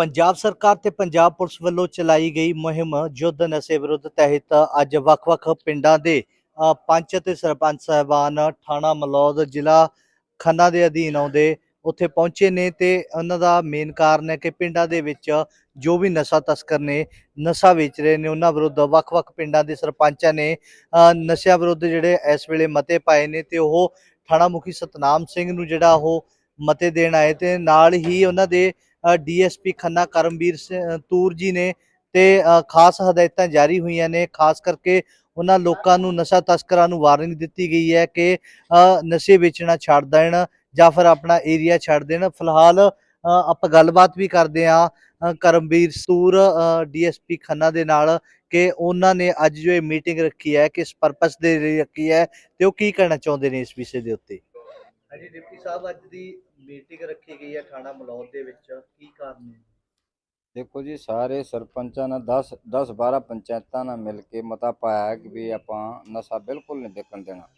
ਪੰਜਾਬ ਸਰਕਾਰ ਤੇ ਪੰਜਾਬ ਪੁਲਿਸ ਵੱਲੋਂ ਚਲਾਈ ਗਈ ਮੁਹਿੰਮ ਯੁੱਧ ਨਸ਼ੇ ਵਿਰੁੱਧ ਤਹਿਤ ਅੱਜ ਵੱਖ-ਵੱਖ ਪਿੰਡਾਂ ਦੇ ਪੰਚ ਅਤੇ ਸਰਪੰਚ ਸਾਹਿਬਾਨ ਥਾਣਾ ਮਲੌਦ, ਜ਼ਿਲ੍ਹਾ ਖੰਨਾ ਦੇ ਅਧੀਨ ਆਉਂਦੇ ਉੱਥੇ ਪਹੁੰਚੇ ਨੇ ਤੇ ਉਹਨਾਂ ਦਾ ਮੇਨ ਕਾਰਨ ਹੈ ਕਿ ਪਿੰਡਾਂ ਦੇ ਵਿੱਚ ਜੋ ਵੀ ਨਸ਼ਾ ਤਸਕਰ ਨੇ, ਨਸ਼ਾ ਵੇਚ ਰਹੇ ਨੇ, ਉਹਨਾਂ ਵਿਰੁੱਧ ਵੱਖ-ਵੱਖ ਪਿੰਡਾਂ ਦੇ ਸਰਪੰਚਾਂ ਨੇ ਨਸ਼ਿਆਂ ਵਿਰੁੱਧ ਜਿਹੜੇ ਇਸ ਵੇਲੇ ਮਤੇ ਪਾਏ ਨੇ ਤੇ ਉਹ ਥਾਣਾ ਮੁਖੀ ਸਤਨਾਮ ਸਿੰਘ ਨੂੰ ਜਿਹੜਾ ਉਹ ਮਤੇ ਦੇਣ ਆਏ ਤੇ ਨਾਲ ਹੀ ਉਹਨਾਂ ਦੇ ਡੀਐਸਪੀ ਖੰਨਾ ਕਰਮਵੀਰ ਸਿੰਘ ਤੂਰ ਜੀ ਨੇ ਤੇ ਖਾਸ ਹਦਾਇਤਾਂ ਜਾਰੀ ਹੋਈਆਂ ਨੇ, ਖਾਸ ਕਰਕੇ ਉਹਨਾਂ ਲੋਕਾਂ ਨੂੰ ਨਸ਼ਾ ਤਸਕਰਾਂ ਨੂੰ ਵਾਰਨਿੰਗ ਦਿੱਤੀ ਗਈ ਹੈ ਕਿ ਨਸ਼ੇ ਵੇਚਣਾ ਛੱਡ ਦੇਣ ਜਾਂ ਫਿਰ ਆਪਣਾ ਏਰੀਆ ਛੱਡ ਦੇਣ। ਫਿਲਹਾਲ ਆਪਾਂ ਗੱਲਬਾਤ ਵੀ ਕਰਦੇ ਆ ਕਰਮਵੀਰ ਤੂਰ ਡੀਐਸਪੀ ਖੰਨਾ ਦੇ ਨਾਲ ਕਿ ਉਹਨਾਂ ਨੇ ਅੱਜ ਜੋ ਇਹ ਮੀਟਿੰਗ ਰੱਖੀ ਹੈ, ਕਿਸ ਪਰਪਸ ਦੇ ਲਈ ਰੱਖੀ ਹੈ ਤੇ ਉਹ ਕੀ ਕਹਿਣਾ ਚਾਹੁੰਦੇ ਨੇ ਇਸ ਵਿਸ਼ੇ ਦੇ ਉੱਤੇ? ਹਾਂਜੀ, ਡਿਪਟੀ ਸਾਹਿਬ, ਅੱਜ ਦੀ ਮੀਟਿੰਗ ਰੱਖੀ ਗਈ ਹੈ ਥਾਣਾ ਮਲੌਦ ਦੇ ਵਿੱਚ। ਕੀ ਕਾਰਨ ਹੈ? ਦੇਖੋ ਜੀ, ਸਾਰੇ ਸਰਪੰਚਾਂ ਨਾਲ 10 10 12 ਪੰਚਾਇਤਾਂ ਨਾਲ ਮਿਲ ਕੇ ਮਤਾ ਪਾਇਆ ਕਿ ਵੀ ਆਪਾਂ ਨਸ਼ਾ ਬਿਲਕੁਲ ਨਹੀਂ ਦੇਖਣ ਦੇਣਾ।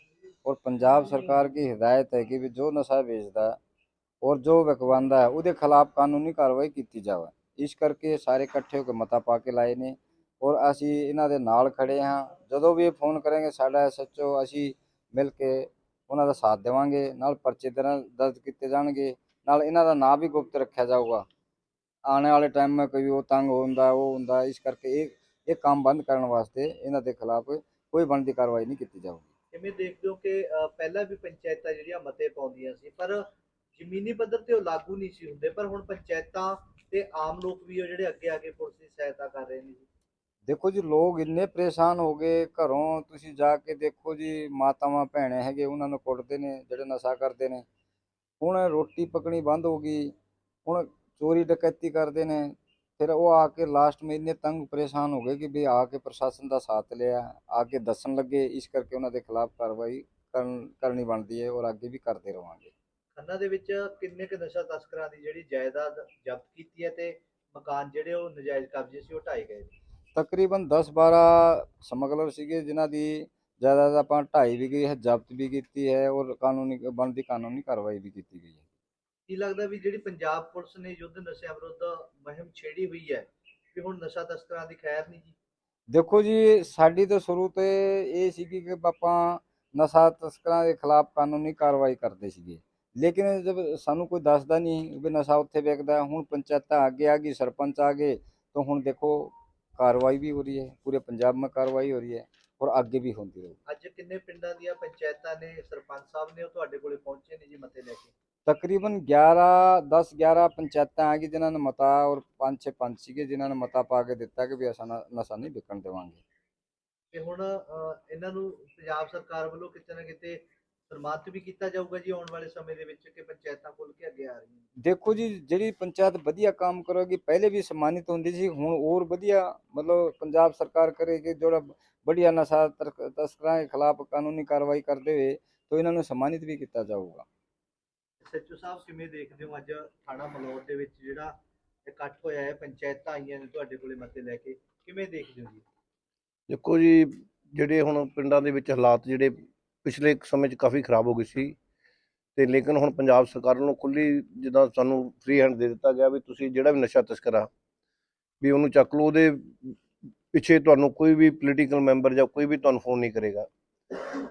ਔਰ ਪੰਜਾਬ ਸਰਕਾਰ ਦੀ ਹਦਾਇਤ ਹੈ ਕਿ ਵੀ ਜੋ ਨਸ਼ਾ ਵੇਚਦਾ ਔਰ ਜੋ ਵਿਕਵਾਉਂਦਾ ਹੈ, ਉਹਦੇ ਖਿਲਾਫ ਕਾਨੂੰਨੀ ਕਾਰਵਾਈ ਕੀਤੀ ਜਾਵੇ। ਇਸ ਕਰਕੇ ਸਾਰੇ ਇਕੱਠੇ ਹੋ ਕੇ ਮਤਾ ਪਾ ਕੇ ਲਾਏ ਨੇ। ਔਰ ਅਸੀਂ ਇਹਨਾਂ ਦੇ ਨਾਲ ਖੜੇ ਹਾਂ। ਜਦੋਂ ਵੀ ਇਹ ਫੋਨ ਕਰਨਗੇ, ਸਾਡਾ ਐਸਐਚਓ ਅਸੀਂ ਮਿਲ ਕੇ ਉਹਨਾਂ ਦਾ ਸਾਥ ਦੇਵਾਂਗੇ, ਨਾਲ ਪਰਚੇ ਦਰਜ ਕੀਤੇ ਜਾਣਗੇ, ਨਾਲ ਇਹਨਾਂ ਦਾ ਨਾਂ ਵੀ ਗੁਪਤ ਰੱਖਿਆ ਜਾਊਗਾ। ਆਉਣ ਵਾਲੇ ਟਾਈਮ ਮੈਂ ਕੋਈ ਉਹ ਤੰਗ ਹੁੰਦਾ, ਉਹ ਹੁੰਦਾ, ਇਸ ਕਰਕੇ ਇਹ ਇਹ ਕੰਮ ਬੰਦ ਕਰਨ ਵਾਸਤੇ ਇਹਨਾਂ ਦੇ ਖਿਲਾਫ ਕੋਈ ਬਣਦੀ ਕਾਰਵਾਈ ਨਹੀਂ ਕੀਤੀ ਜਾਊਗੀ। ਕਿਵੇਂ ਦੇਖਦੇ ਹੋ ਕਿ ਪਹਿਲਾਂ ਵੀ ਪੰਚਾਇਤਾਂ ਜਿਹੜੀਆਂ ਮਤੇ ਪਾਉਂਦੀਆਂ ਸੀ, ਪਰ ਜ਼ਮੀਨੀ ਪੱਧਰ ਤੇ ਉਹ ਲਾਗੂ ਨਹੀਂ ਸੀ ਹੁੰਦੇ, ਪਰ ਹੁਣ ਪੰਚਾਇਤਾਂ ਤੇ ਆਮ ਲੋਕ ਵੀ ਉਹ ਜਿਹੜੇ ਅੱਗੇ ਆ ਕੇ ਪੁਲਿਸ ਦੀ ਸਹਾਇਤਾ ਕਰ ਰਹੇ ਨੇ ਦੇਖੋ ਜੀ, ਲੋਕ ਇੰਨੇ ਪਰੇਸ਼ਾਨ ਹੋ ਗਏ ਘਰੋਂ, ਤੁਸੀਂ ਜਾ ਕੇ ਦੇਖੋ ਜੀ, ਮਾਤਾਵਾਂ, ਭੈਣੇ ਹੈਗੇ, ਉਹਨਾਂ ਨੂੰ ਕੁੱਟਦੇ ਨੇ, ਜਿਹੜੇ ਨਸ਼ਾ ਕਰਦੇ ਨੇ। ਹੁਣ ਰੋਟੀ ਪਕਣੀ ਬੰਦ ਹੋ ਗਈ, ਹੁਣ ਚੋਰੀ ਡਕੈਤੀ ਕਰਦੇ ਨੇ, ਫਿਰ ਉਹ ਆ ਕੇ ਲਾਸਟ ਮੇ ਇੰਨੇ ਤੰਗ ਪਰੇਸ਼ਾਨ ਹੋ ਗਏ ਕਿ ਵੀ ਆ ਕੇ ਪ੍ਰਸ਼ਾਸਨ ਦਾ ਸਾਥ ਲਿਆ, ਆ ਕੇ ਦੱਸਣ ਲੱਗੇ, ਇਸ ਕਰਕੇ ਉਹਨਾਂ ਦੇ ਖਿਲਾਫ ਕਾਰਵਾਈ ਕਰਨ, ਕਰਨੀ ਬਣਦੀ ਹੈ ਔਰ ਅੱਗੇ ਵੀ ਕਰਦੇ ਰਵਾਂਗੇ। ਖੰਨਾ ਦੇ ਵਿੱਚ ਕਿੰਨੇ ਕੁ ਨਸ਼ਾ ਤਸਕਰਾਂ ਦੀ ਜਿਹੜੀ ਜਾਇਦਾਦ ਜ਼ਬਤ ਕੀਤੀ ਹੈ ਤੇ ਮਕਾਨ ਜਿਹੜੇ ਉਹ ਨਜਾਇਜ਼ ਕਬਜ਼ੇ ਸੀ, ਉਹ ਢਾਏ ਗਏ ਤਕਰੀਬਨ 10-12 ਸਮਗਲਰ ਸੀਗੇ ਜਿਨ੍ਹਾਂ ਦੀ ਜਾਇਦਾਦ ਆਪਾਂ ਢਾਈ ਵੀ ਗਈ ਹੈ ਜ਼ਬਤ ਵੀ ਕੀਤੀ ਹੈ ਔਰ ਕਾਨੂੰਨੀ ਬਣਦੀ ਕਾਨੂੰਨੀ ਕਾਰਵਾਈ ਵੀ ਕੀਤੀ ਗਈ ਹੈ। ਕੀ ਲੱਗਦਾ ਵੀ ਜਿਹੜੀ ਪੰਜਾਬ ਪੁਲਿਸ ਨੇ ਯੁੱਧ ਨਸ਼ਿਆਂ ਵਿਰੁੱਧ ਮੁਹਿੰਮ ਛੇੜੀ ਹੋਈ ਹੈ ਵੀ ਹੁਣ ਨਸ਼ਾ ਤਸਕਰਾਂ ਦੀ ਖੈਰ ਨਹੀਂ ਜੀ? ਦੇਖੋ ਜੀ ਸਾਡੀ ਤਾਂ ਸ਼ੁਰੂ ਤੋਂ ਇਹ ਸੀਗੀ ਕਿ ਆਪਾਂ ਨਸ਼ਾ ਤਸਕਰਾਂ ਦੇ ਖਿਲਾਫ ਕਾਨੂੰਨੀ ਕਾਰਵਾਈ ਕਰਦੇ ਸੀਗੇ। ਲੇਕਿਨ ਜਦ ਸਾਨੂੰ ਕੋਈ ਦੱਸਦਾ ਨਹੀਂ ਵੀ ਨਸ਼ਾ ਉੱਥੇ ਵਿਕਦਾ ਹੁਣ ਪੰਚਾਇਤਾਂ ਅੱਗੇ ਆ ਗਈ ਸਰਪੰਚ ਆ ਗਏ ਤਾਂ ਹੁਣ ਦੇਖੋ ਕਾਰਵਾਈ ਵੀ ਹੋ ਰਹੀ ਹੈ ਪੂਰੇ ਪੰਜਾਬ में ਕਾਰਵਾਈ ਹੋ ਰਹੀ ਹੈ ਔਰ ਅੱਗੇ ਵੀ ਹੁੰਦੀ ਰਹੇਗੀ। ਅੱਜ ਕਿੰਨੇ ਪਿੰਡਾਂ ਦੀਆਂ ਪੰਚਾਇਤਾਂ ਨੇ ਸਰਪੰਚ ਸਾਹਿਬ ਨੇ ਉਹ ਤੁਹਾਡੇ ਕੋਲੇ ਪਹੁੰਚੇ ਨੇ ਜੀ ਮਤੇ ਲੈ ਕੇ? ਤਕਰੀਬਨ 11 10 11 ਪੰਚਾਇਤਾਂ ਆ ਗਈ ਜਿਨ੍ਹਾਂ ਨੇ ਮਤਾ ਔਰ ਪੰਜ ਛੇ ਪੰਚ ਸੀਗੇ ਜਿਨ੍ਹਾਂ ਨੇ ਮਤਾ ਪਾ ਕੇ ਦਿੱਤਾ ਕਿ ਵੀ ਅਸਾਂ ਨਸ਼ਾ ਨਹੀਂ ਵਿਕਣ ਦੇਵਾਂਗੇ। ਤੇ ਹੁਣ ਇਹਨਾਂ ਨੂੰ ਪੰਜਾਬ ਸਰਕਾਰ ਵੱਲੋਂ ਕਿਤੇ ਨਾ ਕਿਤੇ ਸਨਮਾਨਿਤ ਵੀ ਕੀਤਾ ਜਾਊਗਾ ਜੀ ਆਉਣ ਵਾਲੇ ਸਮੇਂ ਦੇ ਵਿੱਚ ਕਿ ਪੰਚਾਇਤਾਂ ਖੁੱਲ ਕੇ ਅੱਗੇ ਆ ਰਹੀਆਂ ਨੇ ਦੇਖੋ ਜੀ ਜਿਹੜੀ ਪੰਚਾਇਤ ਵਧੀਆ ਕੰਮ ਕਰੇਗੀ ਪਹਿਲੇ ਵੀ ਸਨਮਾਨਿਤ ਹੁੰਦੀ ਸੀ ਹੁਣ ਹੋਰ ਵਧੀਆ ਮਤਲਬ ਪੰਜਾਬ ਸਰਕਾਰ ਕਰੇਗੀ ਜਿਹੜਾ ਬੜੀਆ ਨਸ਼ਾ ਤਸਕਰਾਂ ਦੇ ਖਿਲਾਫ ਕਾਨੂੰਨੀ ਕਾਰਵਾਈ ਕਰਦੇ ਹੋਏ ਤਾਂ ਇਹਨਾਂ ਨੂੰ ਸਨਮਾਨਿਤ ਵੀ ਕੀਤਾ ਜਾਊਗਾ। ਸੱਚੋ ਸਾਹਿਬ ਕਿਵੇਂ ਦੇਖਦੇ ਹੋ ਅੱਜ ਥਾਣਾ ਮਲੌਦ ਦੇ ਵਿੱਚ ਜਿਹੜਾ ਇਕੱਠ ਹੋਇਆ ਹੈ ਪੰਚਾਇਤਾਂ ਆਈਆਂ ਨੇ ਤੁਹਾਡੇ ਕੋਲੇ ਮਤੇ ਲੈ ਕੇ ਕਿਵੇਂ ਦੇਖਦੇ ਹੋ ਜੀ? ਦੇਖੋ ਜੀ ਜਿਹੜੇ ਹੁਣ ਪਿੰਡਾਂ ਦੇ ਵਿੱਚ ਹਾਲਾਤ ਜਿਹੜੇ ਪਿਛਲੇ ਸਮੇਂ 'ਚ ਕਾਫੀ ਖਰਾਬ ਹੋ ਗਏ ਸੀ ਤੇ ਲੇਕਿਨ ਹੁਣ ਪੰਜਾਬ ਸਰਕਾਰ ਵੱਲੋਂ ਖੁੱਲੀ ਜਿੱਦਾਂ ਸਾਨੂੰ ਫ੍ਰੀ ਹੈਂਡ ਦੇ ਦਿੱਤਾ ਗਿਆ ਵੀ ਤੁਸੀਂ ਜਿਹੜਾ ਵੀ ਨਸ਼ਾ ਤਸਕਰਾ ਵੀ ਉਹਨੂੰ ਚੱਕ ਲਓ, ਉਹਦੇ ਪਿੱਛੇ ਤੁਹਾਨੂੰ ਕੋਈ ਵੀ ਪੋਲੀਟੀਕਲ ਮੈਂਬਰ ਜਾਂ ਕੋਈ ਵੀ ਤੁਹਾਨੂੰ ਫੋਨ ਨਹੀਂ ਕਰੇਗਾ।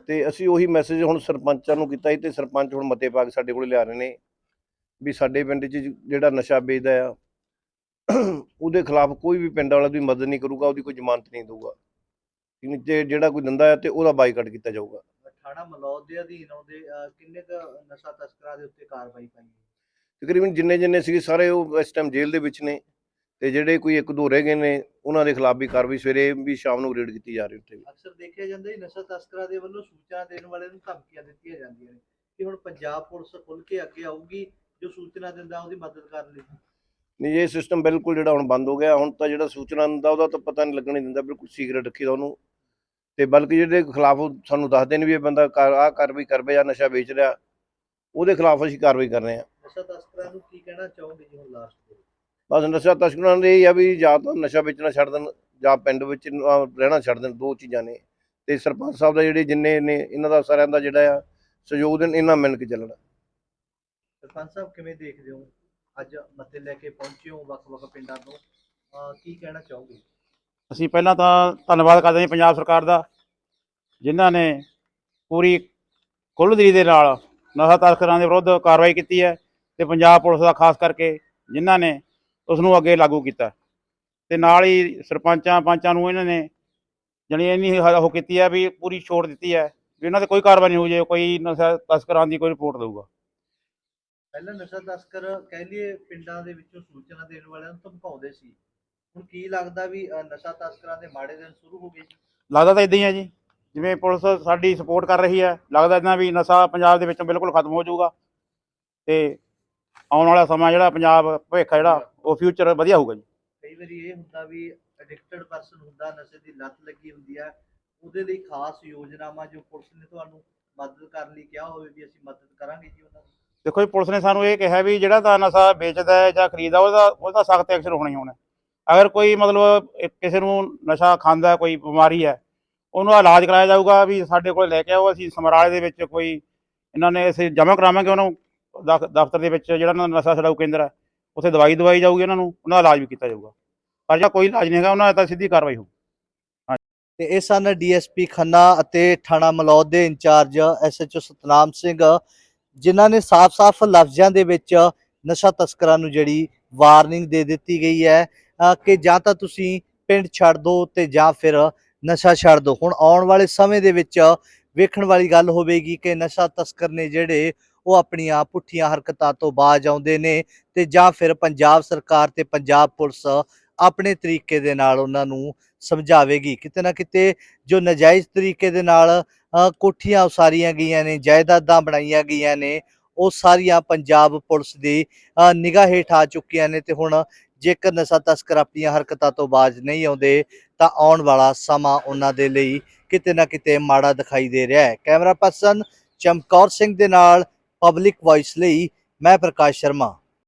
ਤੇ ਅਸੀਂ ਉਹੀ ਮੈਸੇਜ ਹੁਣ ਸਰਪੰਚਾਂ ਨੂੰ ਕੀਤਾ ਸੀ ਤੇ ਸਰਪੰਚ ਹੁਣ ਮਤੇ ਪਾ ਕੇ ਸਾਡੇ ਕੋਲ ਲਿਆ ਰਹੇ ਨੇ ਵੀ ਸਾਡੇ ਪਿੰਡ 'ਚ ਜਿਹੜਾ ਨਸ਼ਾ ਵੇਚਦਾ ਆ, ਉਹਦੇ ਖਿਲਾਫ ਕੋਈ ਵੀ ਪਿੰਡ ਵਾਲਾ ਦੀ ਮਦਦ ਨਹੀਂ ਕਰੂਗਾ, ਉਹਦੀ ਕੋਈ ਜ਼ਮਾਨਤ ਨਹੀਂ ਦੇਊਗਾ। ਠੀਕ ਜਿਹੜਾ ਕੋਈ ਦੰਦਾ ਹੈ ਤੇ ਉਹਦਾ ਬਾਈਕਾਟ ਕੀਤਾ ਜਾਊਗਾ। ਥਾਣਾ ਮਲੌਦ ਦੇ ਅਧੀਨ ਆਉਂਦੇ ਅਹ, ਕਿੰਨੇ ਕੁ ਨਸ਼ਾ ਤਸਕਰਾਂ ਦੇ ਉੱਤੇ ਕਾਰਵਾਈ ਪਾਈ ਹੈ ਤਕਰੀਬਨ ਜਿੰਨੇ ਜਿੰਨੇ ਸੀਗੇ ਸਾਰੇ ਉਹ ਇਸ ਟਾਈਮ ਜੇਲ੍ਹ ਦੇ ਵਿੱਚ ਨੇ ਤੇ ਜਿਹੜੇ ਕੋਈ ਇੱਕ ਦੋ ਰਹਿ ਗਏ ਨੇ ਉਹਨਾਂ ਦੇ ਖਿਲਾਫ ਵੀ ਕਾਰਵਾਈ ਸਵੇਰੇ ਵੀ ਸ਼ਾਮ ਨੂੰ ਰੇਡ ਕੀਤੀ ਜਾ ਰਹੀ ਉੱਥੇ ਵੀ। ਅਕਸਰ ਦੇਖਿਆ ਜਾਂਦਾ ਹੈ ਨਸ਼ਾ ਤਸਕਰਾਂ ਦੇ ਵੱਲੋਂ ਸੂਚਨਾ ਦੇਣ ਵਾਲੇ ਨੂੰ ਧਮਕੀਆਂ ਦਿੱਤੀਆਂ ਜਾਂਦੀਆਂ ਨੇ ਕਿ ਹੁਣ ਪੰਜਾਬ ਪੁਲਿਸ ਖੁੱਲ ਕੇ ਅੱਗੇ ਆਊਗੀ ਜੋ ਸੂਚਨਾ ਦਿੰਦਾ ਉਹਦੀ ਮਦਦ ਕਰਨ ਲਈ। ਨਹੀਂ ਇਹ ਸਿਸਟਮ ਬਿਲਕੁਲ ਜਿਹੜਾ ਹੁਣ ਬੰਦ ਹੋ ਗਿਆ ਹੁਣ ਤਾਂ ਜਿਹੜਾ ਸੂਚਨਾ ਦਿੰਦਾ ਉਹਦਾ ਤਾਂ ਪਤਾ ਨਹੀਂ ਲੱਗਣ ਹੀ ਦਿੰਦਾ ਬਿਲਕੁਲ ਸੀਕ੍ਰੇਟ ਰੱਖੀਦਾ ਉਹਨੂੰ। ਤੇ ਬਲਕਿ ਜਿਹੜੇ ਖਿਲਾਫ ਸਾਨੂੰ ਦੱਸਦੇ ਨੇ ਵੀ ਇਹ ਬੰਦਾ ਆਹ ਕਾਰਵਾਈ ਕਰਵੇ ਜਾਂ ਨਸ਼ਾ ਵੇਚ ਰਿਹਾ ਉਹਦੇ ਖਿਲਾਫ ਅਸੀਂ ਕਾਰਵਾਈ ਕਰ ਰਹੇ ਹਾਂ। ਨਸ਼ਾ ਤਸਕਰਾਂ ਨੂੰ ਕੀ ਕਹਿਣਾ ਚਾਹੋਗੇ ਜੀ ਹੁਣ ਲਾਸਟ ਬਸ ਨਸ਼ਾ ਤਸਕਰਾਂ ਦੇ ਇਹ ਆ ਵੀ ਜਾਂ ਤਾਂ ਨਸ਼ਾ ਵੇਚਣਾ ਛੱਡ ਦੇਣ ਜਾਂ ਪਿੰਡ ਵਿੱਚ ਰਹਿਣਾ ਛੱਡ ਦੇਣ ਦੋ ਚੀਜ਼ਾਂ ਨੇ। ਤੇ ਸਰਪੰਚ ਸਾਹਿਬ ਦਾ ਜਿਹੜੇ ਜਿੰਨੇ ਨੇ ਇਹਨਾਂ ਦਾ ਸਾਰਿਆਂ ਦਾ ਜਿਹੜਾ ਆ ਸਹਿਯੋਗ ਦੇਣ ਇਹਨਾਂ ਮਿਲ ਕੇ ਚੱਲਣਾ। ਸਰਪੰਚ ਸਾਹਿਬ ਕਿਵੇਂ ਦੇਖਦੇ ਹੋ? ਅੱਜ ਮਤੇ ਲੈ ਕੇ ਪਹੁੰਚੇ ਹੋ ਵੱਖ-ਵੱਖ ਪਿੰਡਾਂ ਤੋਂ। ਕੀ ਕਹਿਣਾ ਚਾਹੋਗੇ? ਅਸੀਂ ਪਹਿਲਾਂ ਤਾਂ ਧੰਨਵਾਦ ਕਰਦੇ ਹਾਂ ਪੰਜਾਬ ਸਰਕਾਰ ਦਾ, ਜਿਨ੍ਹਾਂ ਨੇ ਪੂਰੀ ਖੁੱਲ੍ਹਦਿਲੀ ਦੇ ਨਾਲ ਨਸ਼ਾ ਤਸਕਰਾਂ ਦੇ ਵਿਰੁੱਧ ਕਾਰਵਾਈ ਕੀਤੀ ਹੈ ਤੇ ਪੰਜਾਬ ਪੁਲਿਸ ਦਾ ਖਾਸ ਕਰਕੇ ਜਿਨ੍ਹਾਂ ਨੇ ਉਸ ਨੂੰ ਅੱਗੇ ਲਾਗੂ ਕੀਤਾ। ਤੇ ਨਾਲ ਹੀ ਸਰਪੰਚਾਂ ਪੰਚਾਂ ਨੂੰ ਇਹਨਾਂ ਨੇ ਜਣੀ ਇੰਨੀ ਉਹ ਕੀਤੀ ਹੈ ਵੀ ਪੂਰੀ ਛੋਟ ਦਿੱਤੀ ਹੈ ਵੀ ਇਹਨਾਂ ਤੇ ਕੋਈ ਕਾਰਵਾਈ ਨਹੀਂ ਹੋ ਜੇ ਕੋਈ ਨਸ਼ਾ ਤਸਕਰਾਂ ਦੀ ਕੋਈ ਰਿਪੋਰਟ ਦੇਊਗਾ। ਪਹਿਲਾਂ ਨਸ਼ਾ ਤਸਕਰ ਕਹਿ ਲਈਏ ਪਿੰਡਾਂ ਦੇ ਵਿੱਚੋਂ ਸੂਚਨਾ ਦੇਣ ਵਾਲਿਆਂ ਨੂੰ ਧਮਕਾਉਂਦੇ ਸੀ। ਹੁਣ ਕੀ ਲੱਗਦਾ ਵੀ ਨਸ਼ਾ ਤਸਕਰਾਂ ਦੇ ਮਾੜੇ ਦਿਨ ਸ਼ੁਰੂ ਹੋ ਗਏ? ਜੀ ਲੱਗਦਾ ਤਾਂ ਇਦਾਂ ਹੀ ਹੈ ਜੀ। ਜਿਵੇਂ ਪੁਲਿਸ ਸਾਡੀ ਸਪੋਰਟ ਕਰ ਰਹੀ ਹੈ ਲੱਗਦਾ ਇਦਾਂ ਵੀ ਨਸ਼ਾ ਪੰਜਾਬ ਦੇ ਵਿੱਚੋਂ ਬਿਲਕੁਲ ਖਤਮ ਹੋ ਜਾਊਗਾ ਤੇ ਆਉਣ ਵਾਲਾ ਸਮਾਂ ਜਿਹੜਾ ਪੰਜਾਬ ਭਵਿੱਖ ਆ ਜਿਹੜਾ ਉਹ ਫਿਊਚਰ ਵਧੀਆ ਹੋਊਗਾ ਜੀ। ਕਈ ਵਾਰੀ ਇਹ ਹੁੰਦਾ ਵੀ ਐਡਿਕਟਡ ਪਰਸਨ ਹੁੰਦਾ ਨਸ਼ੇ ਦੀ ਲੱਤ ਲੱਗੀ ਹੁੰਦੀ ਹੈ ਉਹਦੇ ਲਈ ਖਾਸ ਯੋਜਨਾਵਾਂ ਜੋ ਪੁਲਿਸ ਨੇ ਤੁਹਾਨੂੰ ਮਦਦ ਕਰਨ ਲਈ ਕਿਹਾ ਹੋਵੇ ਵੀ ਅਸੀਂ ਮਦਦ ਕਰਾਂਗੇ ਜੀ ਉਹਨਾਂ ਦੀ। ਦੇਖੋ ਜੀ ਪੁਲਿਸ ਨੇ ਸਾਨੂੰ ਇਹ ਕਿਹਾ ਵੀ ਜਿਹੜਾ ਤਾਂ ਨਸ਼ਾ ਵੇਚਦਾ ਹੈ ਜਾਂ ਖਰੀਦਦਾ ਉਹਦਾ ਉਹਦਾ ਸਖਤ ਐਕਸ਼ਨ ਹੋਣਾ ਹੀ ਹੋਣਾ। ਅਗਰ ਕੋਈ ਮਤਲਬ ਕਿਸੇ ਨੂੰ ਨਸ਼ਾ ਖਾਂਦਾ, ਕੋਈ ਬਿਮਾਰੀ ਹੈ, ਉਹਨੂੰ ਇਲਾਜ ਕਰਾਇਆ ਜਾਊਗਾ ਵੀ ਸਾਡੇ ਕੋਲ ਲੈ ਕੇ ਆਓ, ਅਸੀਂ ਸਮਰਾਲੇ ਦੇ ਵਿੱਚ ਕੋਈ ਇਹਨਾਂ ਨੇ ਅਸੀਂ ਜਮ੍ਹਾਂ ਕਰਾਵਾਂਗੇ ਉਹਨੂੰ ਦਫ਼- ਦਫ਼ਤਰ ਦੇ ਵਿੱਚ ਜਿਹੜਾ ਉਹਨਾਂ ਦਾ ਨਸ਼ਾ ਛਡਾਊ ਕੇਂਦਰ ਹੈ, ਉੱਥੇ ਦਵਾਈ ਦਵਾਈ ਜਾਊਗੀ ਉਹਨਾਂ ਨੂੰ, ਉਹਨਾਂ ਦਾ ਇਲਾਜ ਵੀ ਕੀਤਾ ਜਾਊਗਾ। ਪਰ ਜਿਹੜਾ ਕੋਈ ਇਲਾਜ ਨਹੀਂ ਹੈਗਾ, ਉਹਨਾਂ ਦਾ ਤਾਂ ਸਿੱਧੀ ਕਾਰਵਾਈ ਹੋਊ। ਤੇ ਇਹ ਸਨ ਡੀਐਸਪੀ ਖੰਨਾ ਅਤੇ ਥਾਣਾ ਮਲੌਦ ਦੇ ਇੰਚਾਰਜ ਐਸਐਚਓ ਸਤਨਾਮ ਸਿੰਘ, ਜਿਨ੍ਹਾਂ ਨੇ ਸਾਫ਼-ਸਾਫ਼ ਲਫ਼ਜ਼ਾਂ ਦੇ ਵਿੱਚ ਨਸ਼ਾ ਤਸਕਰਾਂ ਨੂੰ ਜਿਹੜੀ ਵਾਰਨਿੰਗ ਦੇ ਦਿੱਤੀ ਗਈ ਹੈ ਕਿ ਜਾਂ ਤਾਂ ਤੁਸੀਂ ਪਿੰਡ ਛੱਡ ਦਿਓ ਤੇ ਜਾਂ ਫਿਰ ਨਸ਼ਾ ਛੱਡ ਦਿਓ ਹੁਣ ਆਉਣ ਵਾਲੇ ਸਮੇਂ ਦੇ ਵਿੱਚ ਵੇਖਣ ਵਾਲੀ ਗੱਲ ਹੋਵੇਗੀ ਕਿ ਨਸ਼ਾ ਤਸਕਰ ਨੇ ਜਿਹੜੇ ਉਹ ਆਪਣੀਆਂ ਪੁੱਠੀਆਂ ਹਰਕਤਾਂ ਤੋਂ ਬਾਜ ਆਉਂਦੇ ਨੇ ਤੇ ਜਾਂ ਫਿਰ ਪੰਜਾਬ ਸਰਕਾਰ ਤੇ ਪੰਜਾਬ ਪੁਲਿਸ ਆਪਣੇ ਤਰੀਕੇ ਦੇ ਨਾਲ ਉਹਨਾਂ ਨੂੰ ਸਮਝਾਵੇਗੀ। ਕਿਤੇ ਨਾ ਕਿਤੇ ਜੋ ਨਜਾਇਜ਼ ਤਰੀਕੇ ਦੇ ਨਾਲ ਅ, ਕੋਠੀਆਂ ਉਸਾਰੀਆਂ ਗਈਆਂ ਨੇ ਜਾਇਦਾਦਾਂ ਬਣਾਈਆਂ ਗਈਆਂ ਨੇ ਉਹ ਸਾਰੀਆਂ ਪੰਜਾਬ ਪੁਲਿਸ ਦੀ ਅ, ਨਿਗਾਹ ਹੇਠ ਆ ਚੁੱਕੀਆਂ ਨੇ ਤੇ ਹੁਣ ਜੇਕਰ ਨਸ਼ਾ ਤਸਕਰ ਆਪਣੀਆਂ ਹਰਕਤਾਂ ਤੋਂ ਬਾਜ ਨਹੀਂ ਆਉਂਦੇ, ਤਾਂ ਆਉਣ ਵਾਲਾ ਸਮਾਂ ਉਹਨਾਂ ਦੇ ਲਈ ਕਿਤੇ ਨਾ ਕਿਤੇ ਮਾੜਾ ਦਿਖਾਈ ਦੇ ਰਿਹਾ ਹੈ। ਕੈਮਰਾ ਪਰਸਨ ਚਮਕੌਰ ਸਿੰਘ ਦੇ ਨਾਲ ਪਬਲਿਕ ਵਾਇਸ ਲਈ ਮੈਂ ਪ੍ਰਕਾਸ਼ ਸ਼ਰਮਾ।